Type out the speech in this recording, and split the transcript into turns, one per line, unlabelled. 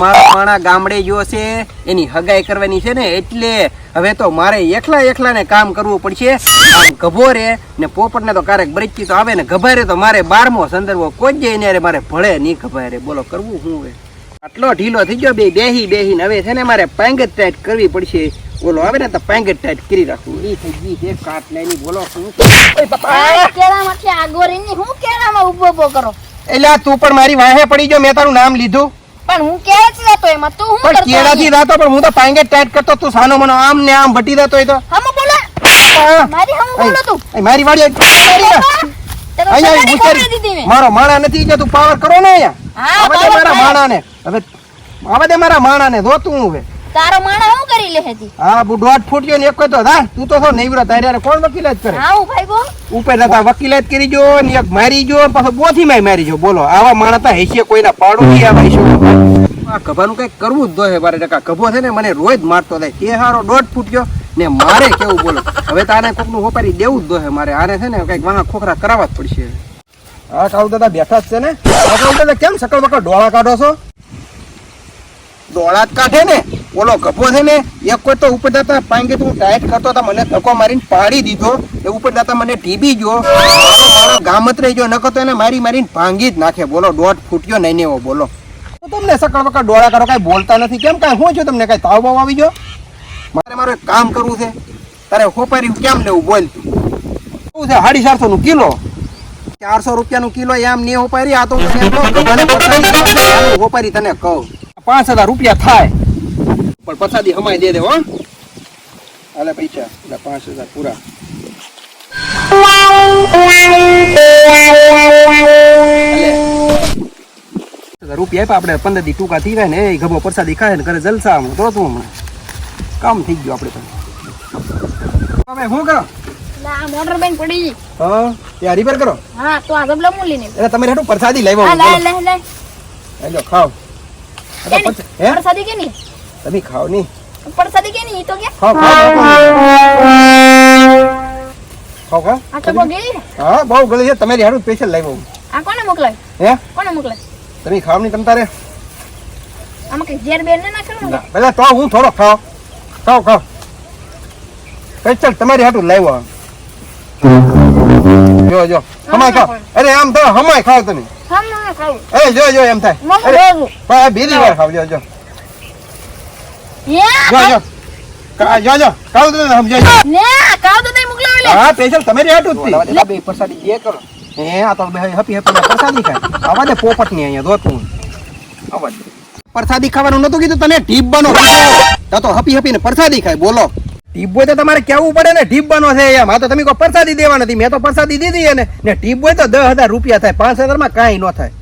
મારો માણા ગામડે ગયો છે એની હગાઈ કરવાની છે ને એટલે હવે તો મારે એકલા એકલાને કામ કરવું પડશે. ગભોરે ને તો ક્યારેક બરચી તો આવે ને ગભારે તો મારે બારમો સંદર્ભ કોઈ જ મારે ભળે નહીં ગભારે. બોલો કરવું શું હવે? આટલો ઢીલો થઈ ગયો બે બેહી હવે છે ને મારે પાંગ ટાઈટ કરવી પડશે. બોલો આવે ને તો પાંગ ટાઈટ કરી રાખવું એ થઈ ગઈ છે કાટ લઈને બોલો શું ઓય
કેળામાંથી આગો રહીને હું કેળામાં ઊભો ઊભો કરો?
એટલે તું પણ મારી વાહે પડી ગયો મેં તારું નામ લીધું.
પણ હું કેળા લેતો એમાં. તું હું
પણ
કરતો
કેળાથી રાતો પણ હું તો પાંગે ટાઈટ કરતો તું સાનો મનો આમ ને આમ ભટી દેતો હોય તો.
હમ બોલે. મારી હમ બોલો તું.
મારી વાડી અહીંયા
સગાઈ
ઉતારી.
કરી દીધી મેં.
મારો માણા નથી કે તું પાવર કરો ને અહીંયા.
હા,
મારા
માણા
માણાને. હવે આવા દે મારા માણાને ધોતું તું હવે.
તારો માણા હું કરી લે હતી
હા બુ દોઢ ફૂટ્યો ને એક કોઈ તો હા તું તો છો નૈવરો તારે કોણ વકીલાત કરે?
હા હું ભાઈ બો
ઉપર જતા વકીલાત કરી જો ને એક મારી જો પાછો બોથી માં મારી જો. બોલો આવા માણા તા હેસીએ કોઈના પાડું નહીં આવા હેસીઓ આ ગભાનું કંઈક કરવું જ દોહે બારે ટકા. ગભો છે ને મને રોજ મારતો થાય તે હારો દોઢ ફૂટ્યો ને મારે કેવું બોલો? હવે તો આને કોકનું હોપારી દેવું જ દોહે મારે. આને છે ને કંઈક વાહ ખોખરા કરાવવા જ પડશે. હા કાઉ દાદા બેઠા જ છે ને? કાળુ દાદા કેમ સકળ બકળ ડોળા કાઢો છો? ડોળા જ કાઢે ને? ઓલો ગભો છે ને, એક કોઈ તો ઉપર જતા પાંગે તું ડાયટ કરતો તો મને ધક્કો મારીને પાડી દીધો. એ ઉપર જતા મને ટીબી ગયો. ગામત રહી ગયો, નકર તો એને મારી મારીને ભાંગી જ નાખે. બોલો, દોઢ ફૂટ્યો નહીં એવો, બોલો. તમને સકળ બકળ ડોળા કરો, કાંઈ બોલતા નથી. કેમ કાંઈ, હું છું તમને કાંઈ તાવ બાવ આવી ગયો? મારે મારું એક કામ કરવું છે. તારે હોપારી કેમ લેવું, બોલ શું છે, સાડી ચારસો નું કિલો? ચારસો રૂપિયાનું કિલો એમ નહીં હોપારી, આ તો હોપારી તને કહું. પાંચ હજાર રૂપિયા થાય. પણ પછાદી હમાય દે દે હો. આલે પૈસા એટલે પાંચ હજાર પૂરા. રૂપિયા આપ્યા આપણે પંદર દી ટૂંકા થઈ જાય ને એ ગભો પ્રસાદી ખાય ને ઘરે જલસા આમ તો તું હમણાં? કામ થઈ ગયું આપણે પણ હવે શું કરો?
મોટર બેન પડી.
હા ત્યાં રિપેર કરો.
હા તો આ ગબલા મૂલી ને
એટલે તમે હેઠું પ્રસાદી લાવ્યો
લે લે લે.
હેલો આ તો
કેની? કે ની
તમે ખાઓ નહીં
પ્રસાદી કે ની તો કે
ખાઓ ખાઓ
આ તો ગઈ
હા બહુ ગળી છે તમારી હારું સ્પેશિયલ લાવ્યો.
આ કોને મોકલાય
હે
કોને મોકલાય
તમે ખાવ નહીં તમ તારે
આમાં કે ઝેર બેર ને નાખેલું ને
પેલા તો હું થોડો ખાઓ ખાઓ ખાઓ સ્પેશિયલ તમારી હાટું લાવ્યો જો જો હમાય ખાઓ અરે આમ તો હમાય ખાઓ તમે
હમ ના ખાવું
એ જો જો એમ થાય અરે બીજી વાર ખાવ જો જો જો જો. જો જો. ખાવ તો સમજાય
ને કાવ તો નહીં મોકલાવે લે
હા સ્પેશિયલ તમારી હાટું જ થી બે પ્રસાદી જે કરો. એ આ તો બે હપી હપી પ્રસાદી ખાય. આવા દે પોપટની અહીંયા દોતું આવા દે પ્રસાદી ખાવાનું નતું કીધું તને ઢીપ બનો. તો તો હપી હપી ને પ્રસાદી ખાય બોલો. ઢીપ બોય તો તમારે કેવું પડે ને? ઢીપ બનો છે એમ. આ તો તમે કોઈ પ્રસાદી દેવા નથી. મેં તો પ્રસાદી દીધી એને. ને ઢીપ બોય તો દસ હજાર રૂપિયા થાય. પાંચ હજારમાં કાંઈ ન થાય.